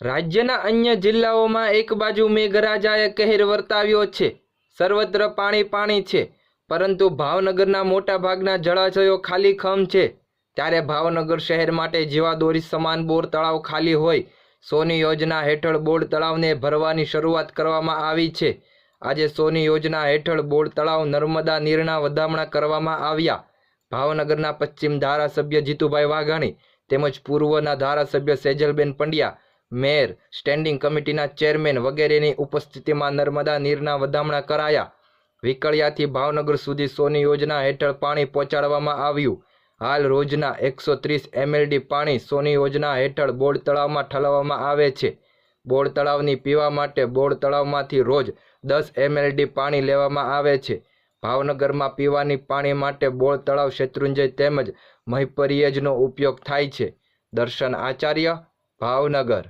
રાજ્યના અન્ય જિલ્લાઓમાં એક બાજુ મેઘરાજાએ કહેર વર્તાવ્યો છે. સર્વત્ર પાણી પાણી છે. પરંતુ ભાવનગરના મોટા ભાગના જળાશયો ખાલી ખમ છે. ત્યારે ભાવનગર શહેર માટે જીવાદોરી સમાન બોર તળાવ ખાલી હોય, સોની યોજના હેઠળ બોર તળાવને ભરવાની શરૂઆત કરવામાં આવી છે. આજે સોની યોજના હેઠળ બોર તળાવ નર્મદા નીરના વધામણા કરવામાં આવ્યા. ભાવનગરના પશ્ચિમ ધારાસભ્ય જીતુભાઈ વાઘાણી તેમજ પૂર્વના ધારાસભ્ય સેજલબેન પંડ્યા મેયર, સ્ટેન્ડિંગ કમિટીના ચેરમેન વગેરેની ઉપસ્થિતિમાં નર્મદા નીરના વધામણા કરાયા. વિકળિયાથી ભાવનગર સુધી સોની યોજના હેઠળ પાણી પહોંચાડવામાં આવ્યું. હાલ રોજના એકસો ત્રીસ એમએલડી પાણી સોની યોજના હેઠળ બોર્ડ તળાવમાં ઠલાવવામાં આવે છે. બોર્ડ તળાવની પીવા માટે બોર્ડ તળાવમાંથી રોજ દસ એમએલડી પાણી લેવામાં આવે છે. ભાવનગરમાં પીવાની પાણી માટે બોળ તળાવ શેત્રુંજય તેમજ મહિપરિયજનો ઉપયોગ થાય છે. દર્શન આચાર્ય, ભાવનગર.